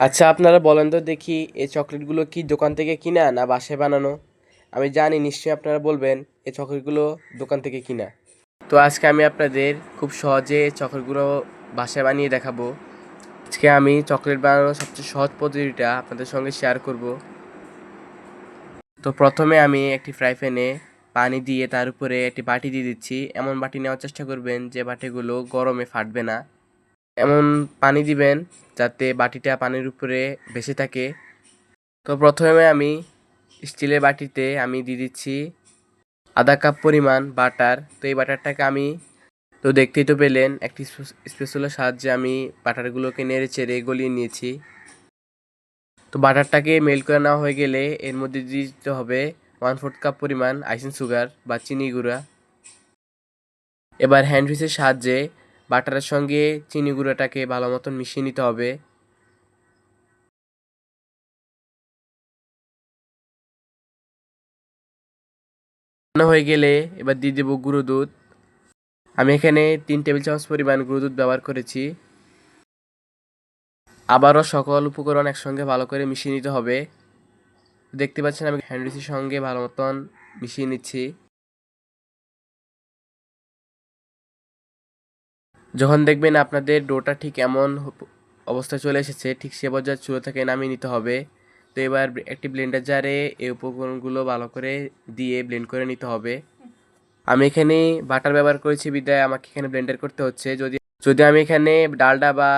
আচ্ছা আপনারা বলেন তো দেখি এই চকলেটগুলো কি দোকান থেকে কিনা না বাসায় বানানো? আমি জানি নিশ্চয়ই আপনারা বলবেন এই চকলেটগুলো দোকান থেকে কিনা। তো আজকে আমি আপনাদের খুব সহজে চকলেটগুলো বাসায় বানিয়ে দেখাবো। আজকে আমি চকলেট বানানোর সবচেয়ে সহজ পদ্ধতিটা আপনাদের সঙ্গে শেয়ার করব। তো প্রথমে আমি একটি ফ্রাই প্যানে পানি দিয়ে তার উপরে একটি বাটি দিয়ে দিচ্ছি। এমন বাটি নেওয়ার চেষ্টা করবেন যে বাটিগুলো গরমে ফাটবে না। এমন পানি দিবেন যাতে বাটিটা পানির উপরে ভেসে থাকে। তো প্রথমে আমি স্টিলের বাটিতে আমি দিয়ে দিচ্ছি আধা কাপ পরিমাণ বাটার। তো এই বাটারটাকে আমি, তো দেখতেই তো পেলেন, একটি স্পেশালের সাহায্যে আমি বাটারগুলোকে নেড়ে চেড়ে গলিয়ে নিয়েছি। তো বাটারটাকে মেল করে নেওয়া হয়ে গেলে এর মধ্যে দিয়ে দিতে হবে ওয়ান ফোর্থ কাপ পরিমাণ আইসিং সুগার বা চিনি গুঁড়া। এবার হ্যান্ড উইচের সাহায্যে বাটারের সঙ্গে চিনি গুঁড়োটাকে ভালো মতন মিশিয়ে নিতে হবে। হয়ে গেলে এবার দিয়ে দেবো গুঁড়ো দুধ। আমি এখানে তিন টেবিল চামচ পরিমাণ গুঁড়ো দুধ ব্যবহার করেছি। আবারও সকল উপকরণ একসঙ্গে ভালো করে মিশিয়ে নিতে হবে। দেখতে পাচ্ছেন আমি হ্যান্ডউইচের সঙ্গে ভালো মতন মিশিয়ে নিচ্ছি। যখন দেখবেন আপনাদের ডোটা ঠিক এমন অবস্থা চলে এসেছে, ঠিক সে পর্যায়ে চুলো থেকে নামিয়ে নিতে হবে। তো এবার একটি ব্লেন্ডার জারে এই উপকরণগুলো ভালো করে দিয়ে ব্লেন্ড করে নিতে হবে। আমি এখানে বাটার ব্যবহার করেছি বিদায়, আমাকে এখানে ব্লেন্ডার করতে হচ্ছে। যদি যদি আমি এখানে ডালডা বা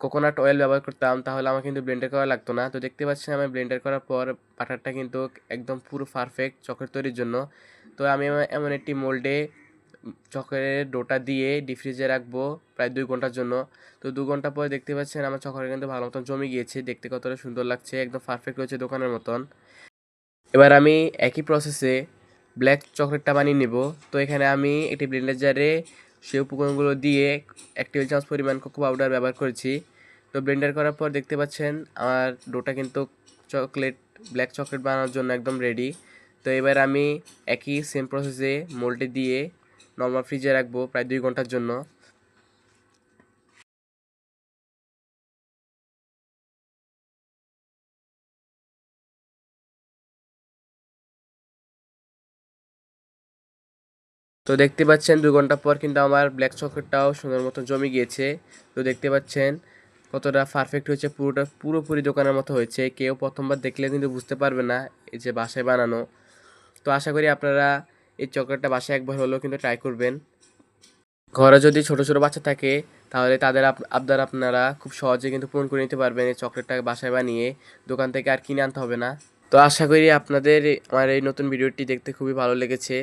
কোকোনাট অয়েল ব্যবহার করতাম, তাহলে আমার কিন্তু ব্লেন্ডার করা লাগতো না। তো দেখতে পাচ্ছেন আমি ব্লেন্ডার করার পর বাটারটা কিন্তু একদম পুরো পারফেক্ট চকলেট তৈরির জন্য। তো আমি এমন একটি মোল্ডে চকলেটের ডোটা দিয়ে ডিপ ফ্রিজে রাখব প্রায় দুই ঘণ্টার জন্য। তো দু ঘণ্টা পরে দেখতে পাচ্ছেন আমার চকলেট কিন্তু ভালো মতন জমে গিয়েছে, দেখতে কতটা সুন্দর লাগছে, একদম পারফেক্ট হয়েছে দোকানের মতন। এবার আমি একই প্রসেসে ব্ল্যাক চকলেটটা বানিয়ে নেব। তো এখানে আমি একটি ব্লেন্ডার জারে সেই উপকরণগুলো দিয়ে এক টেবিল চামচ পরিমাণ কোকো পাউডার ব্যবহার করেছি। তো ব্লেন্ডার করার পর দেখতে পাচ্ছেন আমার ডোটা কিন্তু চকলেট ব্ল্যাক চকলেট বানানোর জন্য একদম রেডি তো এবার আমি একই সেম প্রসেসে মোল্ডে দিয়ে নর্মাল ফ্রিজে রাখব প্রায় দুই ঘণ্টার জন্য। তো দেখতে পাচ্ছেন দু ঘণ্টা পর কিন্তু আমার ব্ল্যাক চকলেটটাও সুন্দর মতো জমে গিয়েছে। তো দেখতে পাচ্ছেন কতটা পারফেক্ট হয়েছে, পুরোটা, পুরোপুরি দোকানের মতো হয়েছে। কেউ প্রথমবার দেখলে কিন্তু বুঝতে পারবে না এই যে বাসায় বানানো। তো আশা করি আপনারা এই চকলেটটা বাসায় একবার হলেও কিন্তু ট্রাই করবেন। ঘরে যদি ছোট ছোট বাচ্চা থাকে, তাহলে তাদের আবদার আপনারা খুব সহজে কিন্তু পূরণ করে নিতে পারবেন এই চকলেটটা বাসায় বানিয়ে। দোকান থেকে আর কিনে আনতে হবে না। তো আশা করি আপনাদের আমার এই নতুন ভিডিওটি দেখতে খুবই ভালো লেগেছে।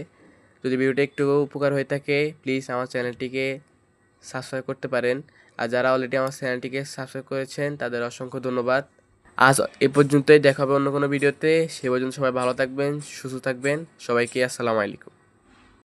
যদি ভিডিওটা একটু উপকার হয়ে থাকে প্লিজ আমার চ্যানেলটিকে সাবস্ক্রাইব করতে পারেন। আর যারা অলরেডি আমার চ্যানেলটিকে সাবস্ক্রাইব করেছেন, তাদের অসংখ্য ধন্যবাদ। আজ এ পর্যন্তই, দেখাবে অন্য কোনো ভিডিওতে। সে পর্যন্ত সবাই ভালো থাকবেন, সুস্থ থাকবেন। সবাইকে আসসালামু আলাইকুম।